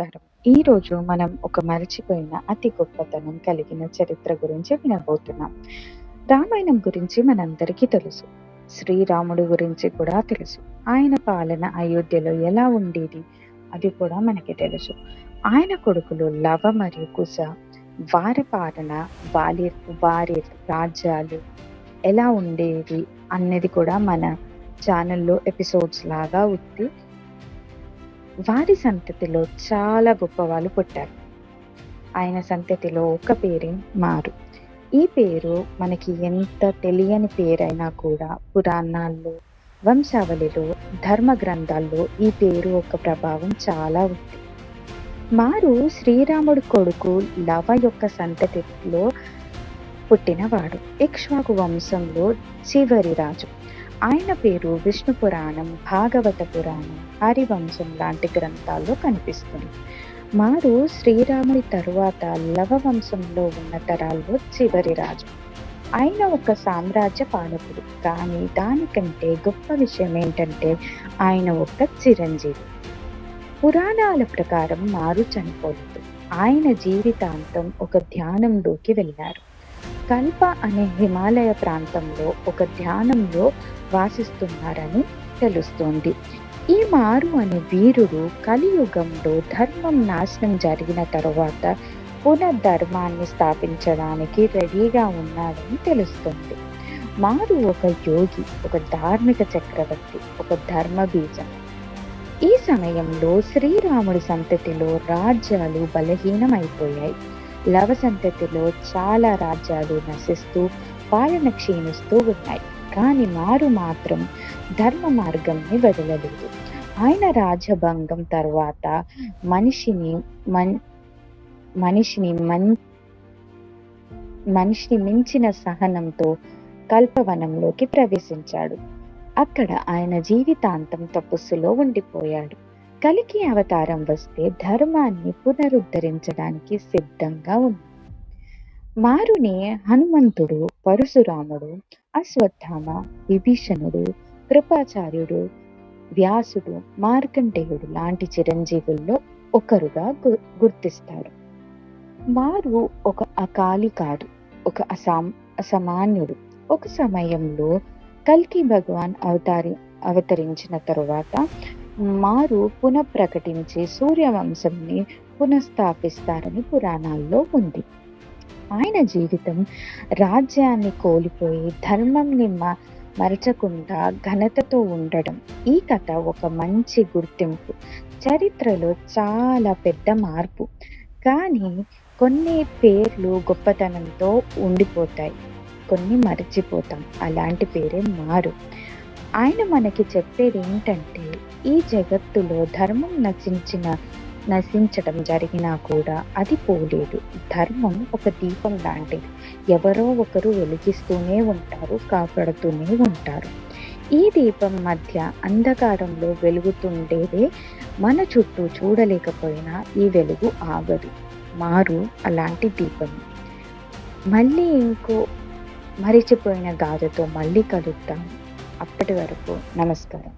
నమస్కారం. ఈరోజు మనం ఒక మరచిపోయిన అతి గొప్పతనం కలిగిన చరిత్ర గురించి వినబోతున్నాం. రామాయణం గురించి మనందరికీ తెలుసు. శ్రీరాముడు గురించి కూడా తెలుసు. ఆయన పాలన అయోధ్యలో ఎలా ఉండేది అది కూడా మనకి తెలుసు. ఆయన కొడుకులు లవ మరియు కుశ వారి పాలన వారి వారి రాజ్యాలు ఎలా ఉండేది అన్నది కూడా మన ఛానల్లో ఎపిసోడ్స్ లాగా ఉంది వారి సంతతిలో చాలా గొప్ప వాళ్ళు పుట్టారు. ఆయన సంతతిలో ఒక పేరే మారు. ఈ పేరు మనకి ఎంత తెలియని పేరైనా కూడా పురాణాల్లో వంశావళిలో ధర్మ గ్రంథాల్లో ఈ పేరు ఒక ప్రభావం చాలా ఉంది. మారు శ్రీరాముడు కొడుకు లవ యొక్క సంతతిలో పుట్టినవాడు. ఇక్ష్వాకు వంశంలో చివరి రాజు. ఆయన పేరు విష్ణు పురాణం భాగవత పురాణం హరివంశం లాంటి గ్రంథాల్లో కనిపిస్తుంది. మారు శ్రీరాముడి తరువాత లవ వంశంలో ఉన్న తరాల్లో చివరి రాజు. ఆయన ఒక సామ్రాజ్య పాలకుడు. కానీ దానికంటే గొప్ప విషయం ఏంటంటే ఆయన ఒక చిరంజీవి. పురాణాల ప్రకారం మారు చనిపోలేదు. ఆయన జీవితాంతం ఒక ధ్యానంలోకి వెళ్ళారు. కల్ప అనే హిమాలయ ప్రాంతంలో ఒక ధ్యానంలో వాసిస్తున్నారని తెలుస్తోంది. ఈ మారు అనే వీరుడు కలియుగంలో ధర్మం నాశనం జరిగిన తరువాత పునర్ధర్మాన్ని స్థాపించడానికి రెడీగా ఉన్నాడని తెలుస్తుంది. మారు ఒక యోగి ఒక ధార్మిక చక్రవర్తి ఒక ధర్మ బీజం ఈ సమయంలో శ్రీరాముడి సంతతిలో రాజ్యాలు బలహీనమైపోయాయి. లవ సంతతిలో చాలా రాజ్యాలు నశిస్తూ పాలన క్షీణిస్తూ ఉన్నాయి. కానీ మారు మాత్రం ధర్మ మార్గంని వదలలేదు. ఆయన రాజభంగం తర్వాత మనిషిని మన్ మనిషిని మన్ మనిషిని మించిన సహనంతో కల్పవనంలోకి ప్రవేశించాడు. అక్కడ ఆయన జీవితాంతం తపస్సులో ఉండిపోయాడు. కలికి అవతారం వస్తే ధర్మాన్ని పునరుద్ధరించడానికి సిద్ధంగా ఉంది. మారుని హనుమంతుడు పరశురాముడు అశ్వత్థామ విభీషణుడు కృపాచార్యుడు వ్యాసుడు మార్కండేయుడు లాంటి చిరంజీవుల్లో ఒకరుగా గుర్తిస్తారు. మారు ఒక అకాలి కాదు ఒక అసాం అసామాన్యుడు. ఒక సమయంలో కల్కి భగవాన్ అవతారి అవతరించిన తరువాత మారు పునఃప్రకటించి సూర్యవంశంని పునఃస్థాపిస్తారని పురాణాల్లో ఉంది. ఆయన జీవితం రాజ్యాన్ని కోల్పోయి ధర్మంని మరచకుండా ఘనతతో ఉండడం. ఈ కథ ఒక మంచి గుర్తింపు. చరిత్రలో చాలా పెద్ద మార్పు. కానీ కొన్ని పేర్లు గొప్పతనంతో ఉండిపోతాయి. కొన్ని మర్చిపోతాం. అలాంటి పేరే మారు. ఆయన మనకి చెప్పేది ఏంటంటే ఈ జగత్తులో ధర్మం నశించిన నశించడం జరిగినా కూడా అది పోలేదు. ధర్మం ఒక దీపం లాంటిది. ఎవరో ఒకరు వెలిగిస్తూనే ఉంటారు కాపాడుతూనే ఉంటారు. ఈ దీపం మధ్య అంధకారంలో వెలుగుతుండేదే మన చుట్టూ చూడలేకపోయినా ఈ వెలుగు ఆగదు. మారు అలాంటి దీపం. మళ్ళీ ఇంకో మరిచిపోయిన గాథతో మళ్ళీ కలుద్దాం. అప్పటి వరకు నమస్కారం.